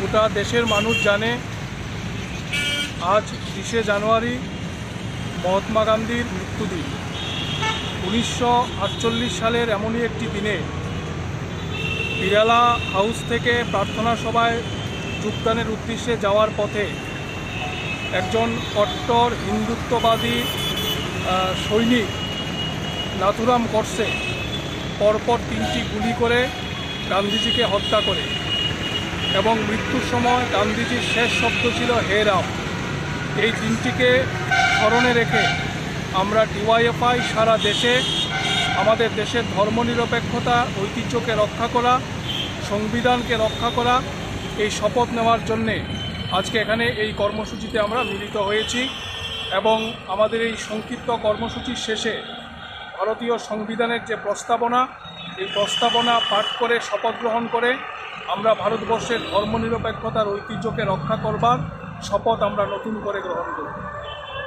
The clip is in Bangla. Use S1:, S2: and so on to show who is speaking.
S1: গোটা দেশের মানুষ জানে, আজ বিশে জানুয়ারি মহাত্মা গান্ধীর মৃত্যুদিন। উনিশশো আটচল্লিশ সালের এমনই একটি দিনে বিড়ালা হাউস থেকে প্রার্থনা সভায় যোগদানের উদ্দেশ্যে যাওয়ার পথে একজন কট্টর হিন্দুত্ববাদী সৈনিক নাথুরাম গডসে পরপর তিনটি গুলি করে গান্ধীজিকে হত্যা করে। এবং মৃত্যুর সময় গান্ধীজির শেষ শব্দ ছিল, হে রাম। এই দিনটিকে স্মরণে রেখে আমরা ডিওয়াইএফআই সারা দেশে, আমাদের দেশের ধর্মনিরপেক্ষতা, ঐতিহ্যকে রক্ষা করা, সংবিধানকে রক্ষা করা, এই শপথ নেওয়ার জন্যে আজকে এখানে এই কর্মসূচিতে আমরা মিলিত হয়েছি এবং আমাদের এই সংক্ষিপ্ত কর্মসূচির শেষে ভারতীয় সংবিধানের যে প্রস্তাবনা এই প্রস্তাবনা পাঠ করে, শপথ গ্রহণ করে আমরা ভারতবর্ষের ধর্মনিরপেক্ষতার ঐতিহ্যকে রক্ষা করবার শপথ আমরা নতুন করে গ্রহণ করব।